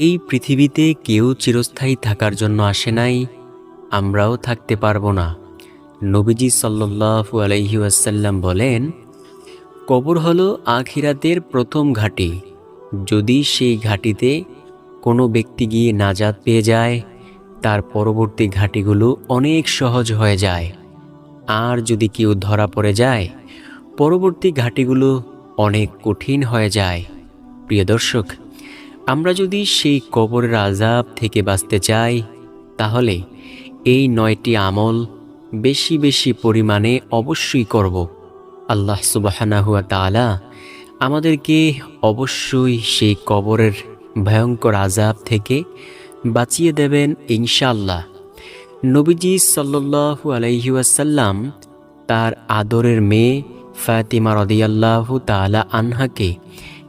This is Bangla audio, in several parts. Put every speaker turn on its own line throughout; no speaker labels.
এই পৃথিবীতে কেউ চিরস্থায়ী থাকার জন্য আসে নাই, আমরাও থাকতে পারব না। নবীজি সাল্লু আলহি আসাল্লাম বলেন, কবর হলো আখিরাতের প্রথম ঘাঁটি। যদি সেই ঘাঁটিতে কোনো ব্যক্তি গিয়ে নাজাত পেয়ে যায়, তার পরবর্তী ঘাঁটিগুলো অনেক সহজ হয়ে যায়। আর যদি কেউ ধরা পড়ে যায়, পরবর্তী ঘাঁটিগুলো অনেক কঠিন হয়ে যায়। প্রিয় দর্শক আমরা যদি সেই কবরের আজাব থেকে বাঁচতে চাই, তাহলে এই নয়টি আমল বেশি বেশি পরিমাণে অবশ্যই করব। আল্লাহ সুবাহানাহুয়া তালা আমাদেরকে অবশ্যই সেই কবরের ভয়ঙ্কর আজাব থেকে বাঁচিয়ে দেবেন ইনশাল্লাহ নবীজি সাল্লু আলহিউসাল্লাম তার আদরের মেয়ে ফাতিমা রদিয়াল্লাহু তালা আনহাকে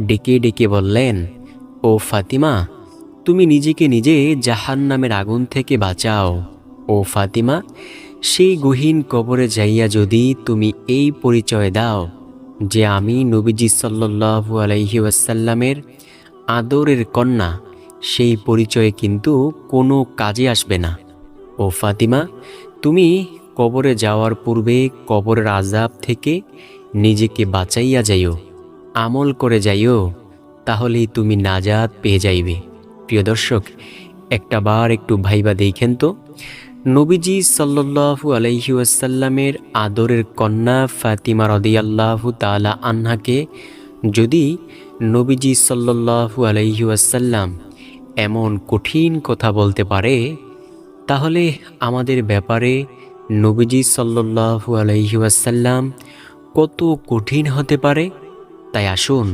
ডেকে ডেকে বললেন ও ফাতিমা, তুমি নিজেকে নিজে জাহান নামের আগুন থেকে বাঁচাও। ও ফাতিমা, সেই গহীন কবরে যাইয়া যদি তুমি এই পরিচয় দাও যে আমি নবীজি সাল্লু আলহি ওয়াসাল্লামের আদরের কন্যা, সেই পরিচয়ে কিন্তু কোনো কাজে আসবে না। ও ফাতিমা, তুমি কবরে যাওয়ার পূর্বে কবরের আজাব থেকে নিজেকে বাঁচাইয়া যাইও, আমল করে যাইও। তাহলেই তুমি নাজাদ পেয়ে যাইবে। প্রিয় দর্শক, একটা বার একটু ভাইবা দেখেন তো। নবীজি সাল্লু আলহি আসাল্লামের আদরের কন্যা ফাতিমা রদিয়াল্লাহু তালা আন্নাকে যদি নবীজি সাল্লু আলহি আসাল্লাম এমন কঠিন কথা বলতে পারে, তাহলে আমাদের ব্যাপারে নবীজি সাল্লু আলহি আসাল্লাম কত কঠিন হতে পারে? তাই আসুন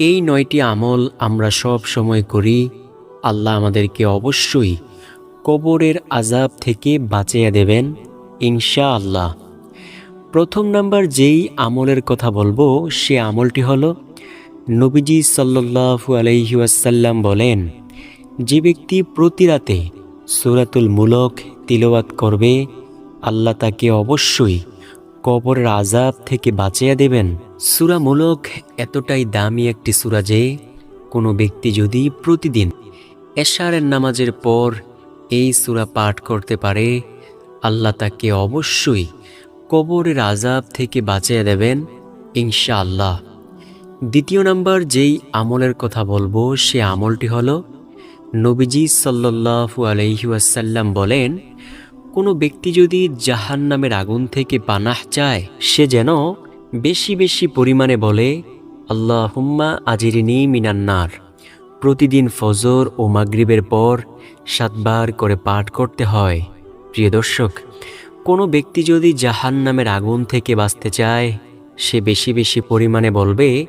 এই নয়টি আমল আমরা সব সময় করি, আল্লাহ আমাদেরকে অবশ্যই কবরের আজাব থেকে বাঁচিয়ে দেবেন ইনশা আল্লাহ প্রথম নাম্বার যেই আমলের কথা বলব, সে আমলটি হল, নবীজি সাল্লু আলহিউসাল্লাম বলেন, যে ব্যক্তি প্রতি রাতে সুরাতুল মুলক তিলওয়াত করবে, আল্লাহ তাকে অবশ্যই কবরের আজাব থেকে বাঁচিয়ে দেবেন। সুরা মুলক এতটাই দামি একটি সুরা যে কোনো ব্যক্তি যদি প্রতিদিন এশারের নামাজের পর এই সুরা পাঠ করতে পারে, আল্লাহ তাকে অবশ্যই কবরের আজাব থেকে বাঁচিয়ে দেবেন ইনশা আল্লাহ দ্বিতীয় নাম্বার যেই আমলের কথা বলব, সে আমলটি হলো নবীজি সাল্লু আলহিউসাল্লাম বলেন, কোনো ব্যক্তি যদি জাহান নামের আগুন থেকে পানাহ চায়, সে যেন বেশি বেশি পরিমাণে বলে আল্লাহ হুম্মা আজিরিনী মিনান্নার প্রতিদিন ফজর ও মাগরিবের পর সাতবার করে পাঠ করতে হয়। প্রিয় দর্শক, কোনো ব্যক্তি যদি জাহান নামের আগুন থেকে বাঁচতে চায়, সে বেশি বেশি পরিমাণে বলবে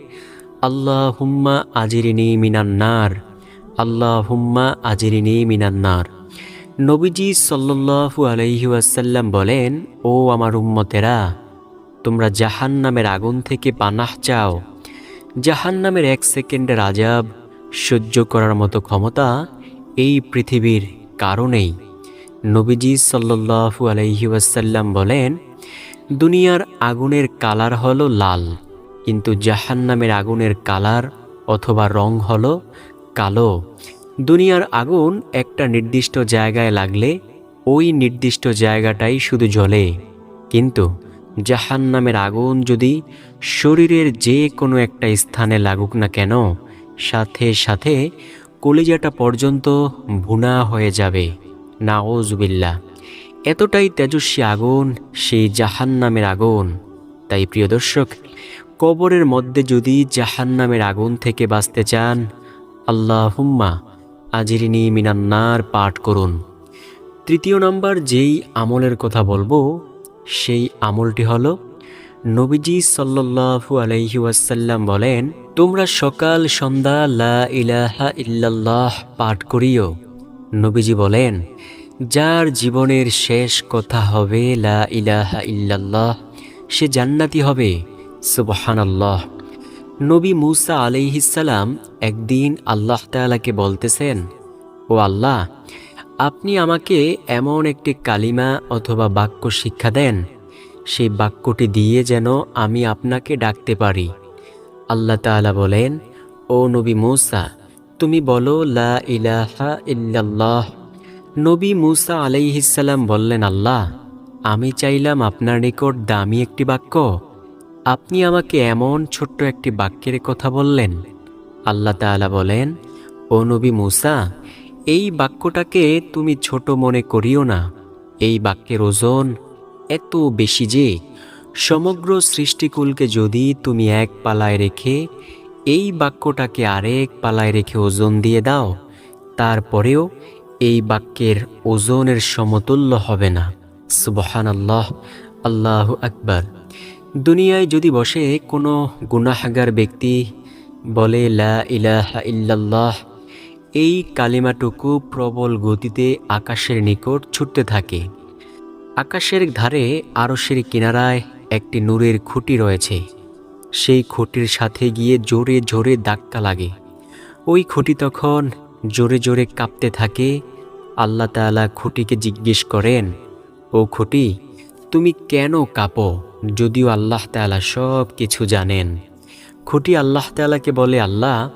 আল্লাহ হুম্মা আজিরিনী মিনান্নার আল্লাহ হুম্মা আজিরিনী মিনান্নার নবীজি সাল্লু আলহিউসাল্লাম বলেন, ও আমার উম্মতেরা তোমরা জাহান নামের আগুন থেকে পানাহ চাও। জাহান নামের এক সেকেন্ডের আজাব সহ্য করার মতো ক্ষমতা এই পৃথিবীর কারণেই। নবীজি সাল্লু আলহিউসাল্লাম বলেন, দুনিয়ার আগুনের কালার হলো লাল, কিন্তু জাহান নামের আগুনের কালার অথবা রং হলো কালো। দুনিয়ার আগুন একটা নির্দিষ্ট জায়গায় লাগলে ওই নির্দিষ্ট জায়গাটাই শুধু জ্বলে। কিন্তু জাহান নামের আগুন যদি শরীরের যে কোনো একটা স্থানে লাগুক না কেন, সাথে সাথে কলিজাটা পর্যন্ত ভুনা হয়ে যাবে। নাওজবিল্লা এতটাই তেজস্বী আগুন, সেই জাহান নামের আগুন। তাই প্রিয় দর্শক, কবরের মধ্যে যদি জাহান নামের আগুন থেকে বাঁচতে চান আল্লাহ হুম্মা আজিরিনী মিনান্নার পাঠ করুন। তৃতীয় নাম্বার যেই আমলের কথা বলব সেই আমলটি হল, নবীজি সাল্লু আলহি ওয়াসাল্লাম বলেন, তোমরা সকাল সন্ধ্যা লা ইলাহা ইল্লাল্লাহ পাঠ করিও। নবীজি বলেন, যার জীবনের শেষ কথা হবে লা ইলাহা ইল্লাল্লাহ, সে জান্নাতি হবে। সুবহানাল্লাহ। নবী মুসা আলাইহিসাল্লাম একদিন আল্লাহ তালাকে বলতেছেন, ও আল্লাহ আপনি আমাকে এমন একটি কালিমা অথবা বাক্য শিক্ষা দেন, সেই বাক্যটি দিয়ে যেন আমি আপনাকে ডাকতে পারি। আল্লাহ তাআলা বলেন, ও নবী মৌসা, তুমি বলো, লা ইলাহা ইল্লাল্লাহ। নবী মুসা আলাইহিসাল্লাম বললেন, আল্লাহ, আমি চাইলাম আপনার নিকট দামি একটি বাক্য। আপনি আমাকে এমন ছোট্ট একটি বাক্যের কথা বললেন। আল্লাহ তাআলা বলেন, ও নবী মুসা এই বাক্যটাকে তুমি ছোট মনে করিও না। এই বাক্যের ওজন এত বেশি যে সমগ্র সৃষ্টিকুলকে যদি তুমি এক পালায় রেখে এই বাক্যটাকে আরেক পালায় রেখে ওজন দিয়ে দাও, তারপরেও এই বাক্যের ওজনের সমতুল্য হবে না। সুবহান আল্লাহ আল্লাহ আকবার। দুনিয়ায় যদি বসে কোনো গুনাহাগার ব্যক্তি বলে, লা ইলাহা ইল্লাল্লাহ এই কালিমাটুকু প্রবল গতিতে আকাশের নিকট ছুটতে থাকে। আকাশের ধারে আরশের কিনারায় একটি নূরের খুঁটি রয়েছে। সেই খুঁটির সাথে গিয়ে জোরে জোরে ধাক্কা লাগে। ওই খুঁটি তখন জোরে জোরে কাঁপতে থাকে। আল্লাহ তাআলা খুঁটিকে জিজ্ঞেস করেন, ও খুঁটি, তুমি কেন কাঁপো? যদিও আল্লাহ তাআলা সব কিছু জানেন। খুঁটি আল্লাহ তাআলাকে বলে, আল্লাহ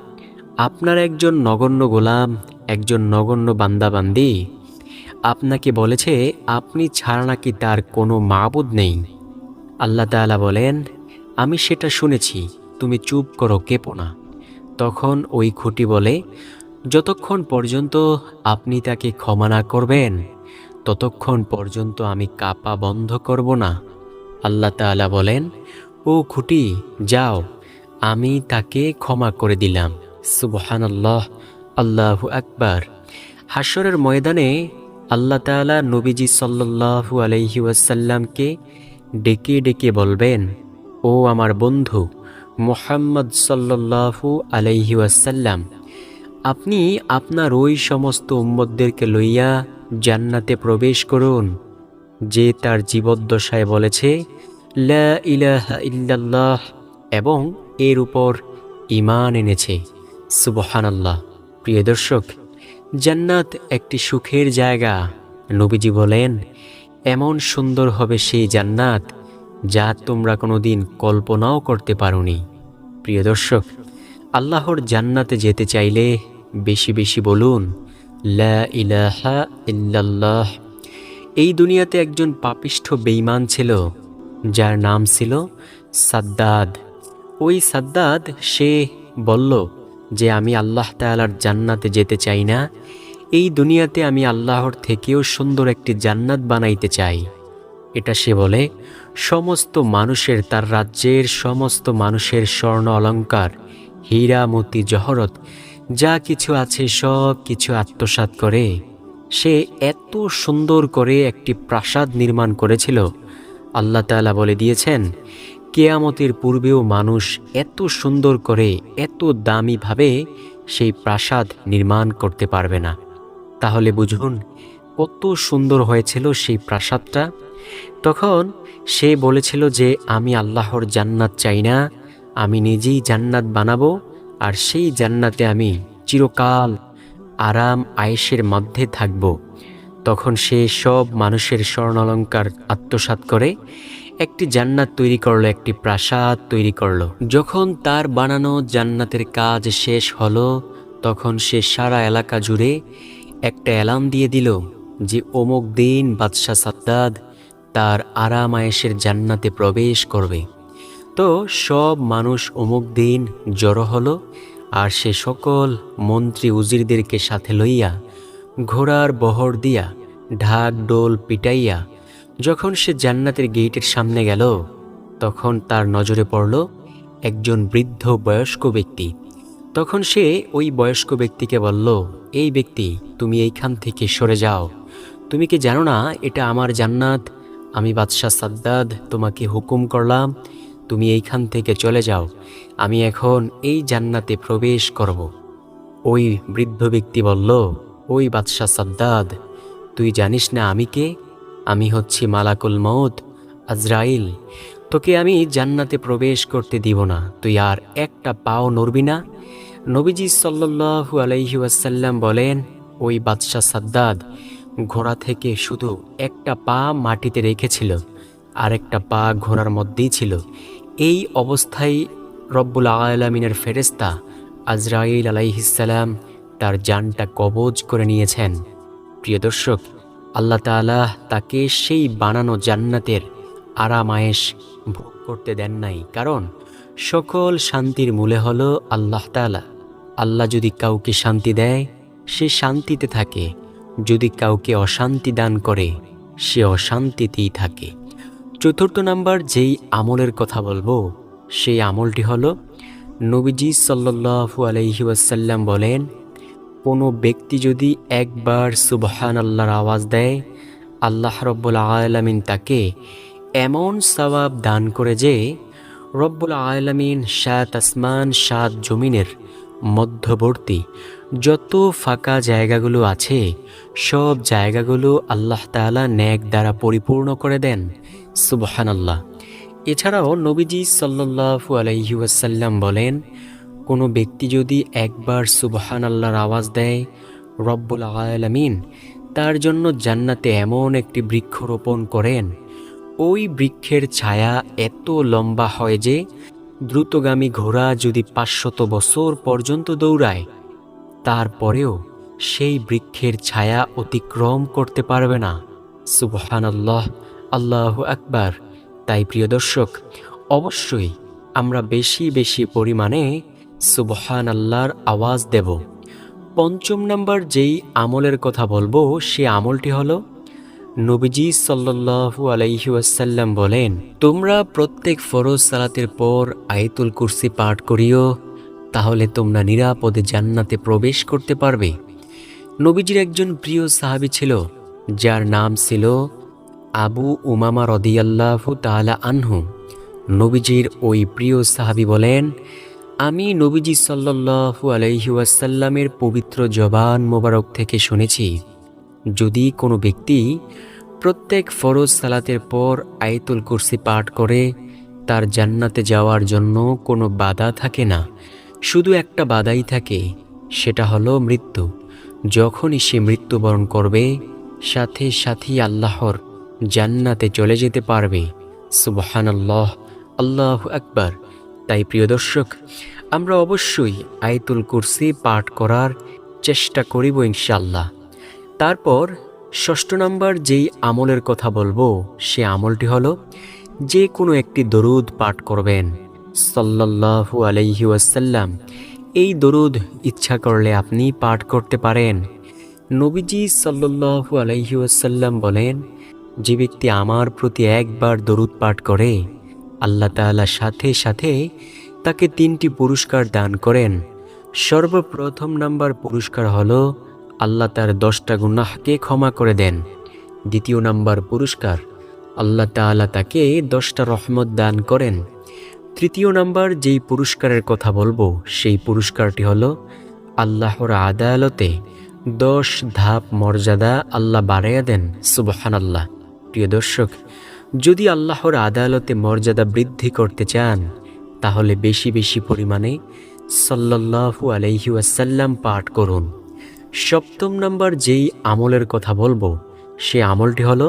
আপনার একজন নগণ্য গোলাম, একজন নগণ্য বান্দাবান্দি? আপনাকে বলেছে, আপনি ছাড়া নাকি তার কোনো মাবুদ নেই। আল্লাহ তাআলা বলেন, আমি সেটা শুনেছি, তুমি চুপ করো, কেঁপো না। তখন ওই খুঁটি বলে, যতক্ষণ পর্যন্ত আপনি তাকে ক্ষমা না করবেন, ততক্ষণ পর্যন্ত আমি কাপা বন্ধ করব না। আল্লাহ তাআলা বলেন, ও খুঁটি, যাও, আমি তাকে ক্ষমা করে দিলাম। সুবহানাল্লাহ, আল্লাহু আকবার। হাসরের ময়দানে আল্লাহ তাআলা নবীজি সাল্লাল্লাহু আলাইহি ওয়াসাল্লামকে ডেকে ডেকে বলবেন, ও আমার বন্ধু মোহাম্মদ সাল্লাল্লাহু আলাইহি ওয়াসাল্লাম, আপনি আপনার ওই সমস্ত উম্মতদেরকে লইয়া জান্নাতে প্রবেশ করুন, যে তার জীবদ্দশায় বলেছে, লা ইলাহা ইল্লাল্লাহ এবং এর উপর ঈমান এনেছে। সুবহানাল্লাহ। প্রিয় দর্শক, জান্নাত একটি সুখের জায়গা। নবীজি বলেন, এমন সুন্দর হবে সেই জান্নাত যা তোমরা কোনো দিন কল্পনাও করতে পারোনি। প্রিয় দর্শক, আল্লাহর জান্নাতে যেতে চাইলে বেশি বেশি বলুন, লা ইলাহা ইল্লাল্লাহ। এই দুনিয়াতে একজন পাপিষ্ঠ বেঈমান ছিল, যার নাম ছিল সাদ্দাদ। ওই সাদ্দাদ সে বলল যে আমি আল্লাহ তাআলার জান্নাতে যেতে চাই না, এই দুনিয়াতে আমি আল্লাহর থেকেও সুন্দর একটি জান্নাত বানাইতে চাই। এটা সে বলে, সমস্ত মানুষের তার রাজ্যের সমস্ত মানুষের স্বর্ণ অলঙ্কার, হীরা, মতি, জহরত, যা কিছু আছে সব কিছু আত্মসাৎ করে। সে এত সুন্দর করে একটি প্রাসাদ নির্মাণ করেছিল। আল্লাহ তাআলা বলে দিয়েছেন কেয়ামতের পূর্বেও মানুষ এত সুন্দর করে, এত দামিভাবে সেই প্রাসাদ নির্মাণ করতে পারবে না। তাহলে বুঝুন, কত সুন্দর হয়েছিল সেই প্রাসাদটা। তখন সে বলেছিল যে, আমি আল্লাহর জান্নাত চাই না, আমি নিজেই জান্নাত বানাবো, আর সেই জান্নাতে আমি চিরকাল আরাম আয়েসের মধ্যে থাকব। তখন সে সব মানুষের স্বর্ণালঙ্কার আত্মসাৎ করে একটি জান্নাত তৈরি করল, একটি প্রাসাদ তৈরি করল। যখন তার বানানো জান্নাতের কাজ শেষ হলো, তখন সে সারা এলাকা জুড়ে একটা অ্যালার্ম দিয়ে দিল যে অমুক দিন বাদশাহ সাদ্দাদ তার আরাম আয়েসের জান্নাতে প্রবেশ করবে। তো সব মানুষ অমুক দিন জড়ো হলো আর সে সকল মন্ত্রী উজিরদেরকে সাথে লইয়া ঘোড়ার বহর দিয়া ঢাক ডোল পিটাইয়া যখন সে জান্নাতের গেটের সামনে গেল, তখন তার নজরে পড়ল একজন বৃদ্ধ বয়স্ক ব্যক্তি। তখন সে ওই বয়স্ক ব্যক্তিকে বলল, এই ব্যক্তি, তুমি এইখান থেকে সরে যাও। তুমি কি জানো না, এটা আমার জান্নাত। আমি বাদশাহ সাদ্দাদ, তোমাকে হুকুম করলাম, তুমি এইখান থেকে চলে যাও। আমি এখন এই জান্নাতে প্রবেশ করব। ওই বৃদ্ধ ব্যক্তি বলল, ওই বাদশাহ সাদ্দাদ, তুই জানিস না আমি কে? আমি হচ্ছি মালাকুল মৌত আজরাইল। তোকে আমি জান্নাতে প্রবেশ করতে দিব না। তুই আর একটা পাও নড়বি না। নবীজি সাল্লু আলাইহি ওয়াসাল্লাম বলেন, ওই বাদশাহ সাদ্দাদ ঘোড়া থেকে শুধু একটা পা মাটিতে রেখেছিল আর একটা পা ঘোড়ার মধ্যেই ছিল। এই অবস্থায় রব্বুল আলমিনের ফেরেস্তা আজরাইল আলাইহিসাল্লাম তার জানটা কবজ করে নিয়েছেন। প্রিয় দর্শক আল্লাহ তাআলা তাকে সেই বানানো জান্নাতের আরামায়েশ ভোগ করতে দেন নাই। কারণ সকল শান্তির মূলে হলো আল্লাহ তাআলা। আল্লাহ যদি কাউকে শান্তি দেয়, সে শান্তিতে থাকে। যদি কাউকে অশান্তি দান করে, সে অশান্তিতেই থাকে। চতুর্থ নাম্বার যেই আমলের কথা বলব, সেই আমলটি হলো নবীজি সাল্লাল্লাহু আলাইহি ওয়াসাল্লাম বলেন কোনো ব্যক্তি যদি একবার সুবহান আল্লাহর আওয়াজ দেয়, আল্লাহ রব্বুল আলামিন তাকে এমন সওয়াব দান করে যে, রব্বুল আলামিন সাত আসমান, সাত জমিনের মধ্যবর্তী যত ফাঁকা জায়গাগুলো আছে, সব জায়গাগুলো আল্লাহ তাআলা ন্যাক দ্বারা পরিপূর্ণ করে দেন সুবহান আল্লাহ এছাড়াও নবীজি সাল্লাল্লাহু আলাইহি ওয়াসাল্লাম বলেন কোনো ব্যক্তি যদি একবার সুবহান আল্লাহর আওয়াজ দেয়, রব্বুল আলামিন তার জন্য জান্নাতে এমন একটি বৃক্ষ রোপণ করেন। ওই বৃক্ষের ছায়া এত লম্বা হয় যে, দ্রুতগামী ঘোড়া যদি পাঁচশত বছর পর্যন্ত দৌড়ায়, তারপরেও সেই বৃক্ষের ছায়া অতিক্রম করতে পারবে না। সুবহান আল্লাহ আল্লাহ আকবার। তাই প্রিয় দর্শক, অবশ্যই আমরা বেশি বেশি পরিমাণে সুবহান আল্লাহর আওয়াজ দেব। পঞ্চম নাম্বার যেই আমলের কথা বলব, সে আমলটি হলো, নবীজি সাল্লাল্লাহু আলাইহি ওয়াসাল্লাম বলেন, তোমরা প্রত্যেক ফরজ সালাতের পর আয়াতুল কুরসি পাঠ করিও, তাহলে তোমরা নিরাপদে জান্নাতে প্রবেশ করতে পারবে। নবীজির একজন প্রিয় সাহাবী ছিল, যার নাম ছিল আবু উমামা রদিয়াল্লাহু তাআলা আনহু। নবীজির ওই প্রিয় সাহাবী বলেন আমি নবীজি সাল্লাল্লাহু আলাইহি ওয়াসাল্লামের পবিত্র জবান মোবারক থেকে শুনেছি, যদি কোনো ব্যক্তি প্রত্যেক ফরজ সালাতের পর আয়তুল কুরসি পাঠ করে, তার জান্নাতে যাওয়ার জন্য কোনো বাধা থাকে না। শুধু একটা বাধাই থাকে, সেটা হলো মৃত্যু। যখনই সে মৃত্যুবরণ করবে, সাথে সাথেই আল্লাহর জান্নাতে চলে যেতে পারবে। সুবহানাল্লাহ, আল্লাহ আকবার। তাই প্রিয় দর্শক, আমরা অবশ্যই আয়াতুল কুরসি পাঠ করার চেষ্টা করিব ইনশাল্লাহ তারপর ষষ্ঠ নম্বর যেই আমলের কথা বলব, সে আমলটি হলো যে কোনো একটি দরুদ পাঠ করবেন। সাল্লাল্লাহু আলাইহি ওয়াসাল্লাম, এই দরুদ ইচ্ছা করলে আপনি পাঠ করতে পারেন। নবীজি সাল্লাল্লাহু আলাইহি ওয়াসাল্লাম বলেন, যে ব্যক্তি আমার প্রতি একবার দরুদ পাঠ করে আল্লাহ তাআলা সাথে সাথে তাকে তিনটি পুরস্কার দান করেন। সর্বপ্রথম নাম্বার পুরস্কার হল আল্লাহ তার দশটা গুনাহকে ক্ষমা করে দেন। দ্বিতীয় নাম্বার পুরস্কার, আল্লাহ তাআলা তাকে দশটা রহমত দান করেন। তৃতীয় নাম্বার যেই পুরস্কারের কথা বলব, সেই পুরস্কারটি হলো আল্লাহর আদালতে দশ ধাপ মর্যাদা আল্লাহ বাড়াইয়া দেন। সুবহান আল্লাহ প্রিয় দর্শক যদি আল্লাহর আদালতে মর্যাদা বৃদ্ধি করতে চান, তাহলে বেশি বেশি পরিমাণে সাল্লাল্লাহু আলাইহি ওয়াসাল্লাম পাঠ করুন। সপ্তম নম্বর যেই আমলের কথা বলব, সে আমলটি হলো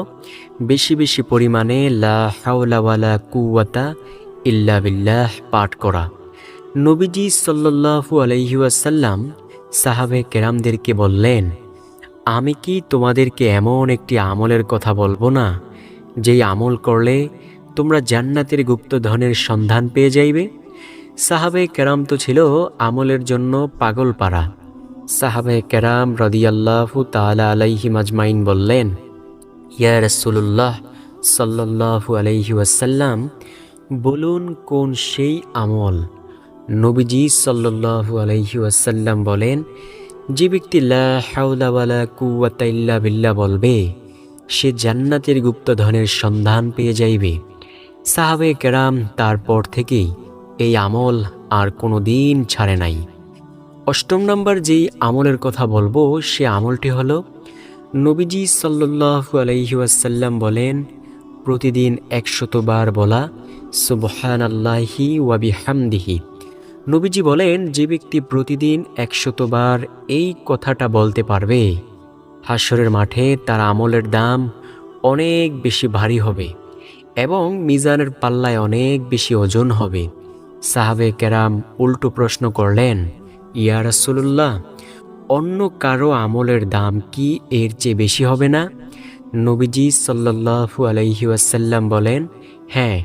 বেশি বেশি পরিমাণে লা ওয়ালা ইল্লা বিল্লাহ পাঠ করা। নবীজি সাল্লাল্লাহু আলাইহি ওয়াসাল্লাম সাহাবে কেরামদেরকে বললেন, আমি কি তোমাদেরকে এমন একটি আমলের কথা বলব না যেই আমল করলে তোমরা জান্নাতের গুপ্তধনের সন্ধান পেয়ে যাইবে। সাহাবে কেরাম তো ছিল আমলের জন্য পাগল পাড়া। সাহাবে কেরাম রদিয়াল্লাহু তালা আলাইহি মাজমাইন বললেন, ইয়া রসুল্লাহ সাল্লাল্লাহু আলাইহি ওয়াসাল্লাম, বলুন কোন সেই আমল? নবীজি সাল্লাল্লাহু আলাইহি ওয়াসাল্লাম বলেন, যে ব্যক্তি লা ইল্লা বিল্লাহ বলবে সে জান্নাতের গুপ্তধনের সন্ধান পেয়ে যাইবে। সাহাবে কেরাম তারপর থেকেই এই আমল আর কোনো দিন ছাড়ে নাই। অষ্টম নম্বর যেই আমলের কথা বলব, সে আমলটি হল, নবীজি সাল্লাল্লাহু আলাইহি ওয়াসাল্লাম বলেন, প্রতিদিন একশতবার বলা সুবহান আল্লাহি ওয়াবিহামদিহি নবীজি বলেন, যে ব্যক্তি প্রতিদিন একশতবার এই কথাটা বলতে পারবে হাসরের মাঠে তার আমলের দাম অনেক বেশি ভারী হবে এবং মিজানের পাল্লায় অনেক বেশি ওজন হবে। সাহাবে কেরাম উল্টো প্রশ্ন করলেন, ইয়া রাসূলুল্লাহ, অন্য কারও আমলের দাম কি এর চেয়ে বেশি হবে না? নবীজি সাল্লাল্লাহু আলাইহি ওয়াসাল্লাম বলেন হ্যাঁ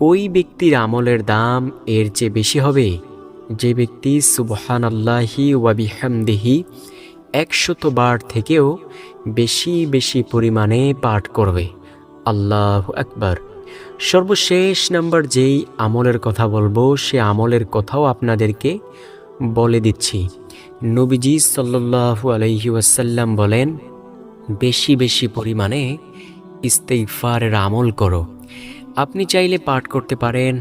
ওই ব্যক্তির আমলের দাম এর চেয়ে বেশি হবে। যে ব্যক্তি সুবহান আল্লাহি ওয়াবিহামদিহি একশত বার থেকেও বেশি বেশি পরিমাণে পাঠ করবে। আল্লাহ আকবার। সর্বশেষ নাম্বার যেই আমলের কথা বলব, সে আমলের কথাও আপনাদেরকে বলে দিচ্ছি। নবীজি সাল্লাল্লাহু আলাইহি ওয়াসাল্লাম বলেন, বেশি বেশি পরিমাণে ইস্তেগফারের আমল করো। আপনি চাইলে পাঠ করতে পারেন,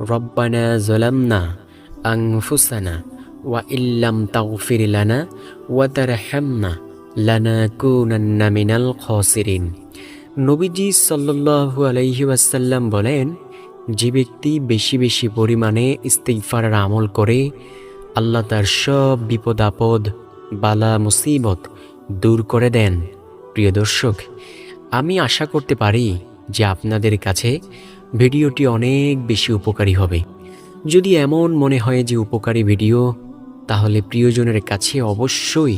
রব্বানা জলামনা আনফুসানা ওয়া ইল্লাম তাগফির লানা ওয়া তারহামনা লানাকুনান্না খাসিরিন নবীজি সাল্লাল্লাহু আলাইহি ওয়াসাল্লাম বলেন, যে ব্যক্তি বেশি বেশি পরিমাণে ইস্তিগফারের আমল করে, আল্লাহ তার সব বিপদ আপদ, বালা মুসিবত দূর করে দেন। প্রিয় দর্শক, আমি আশা করতে পারি যে আপনাদের কাছে ভিডিওটি অনেক বেশি উপকারী হবে। যদি এমন মনে হয় যে উপকারী ভিডিও তাহলে প্রিয়জনের কাছে অবশ্যই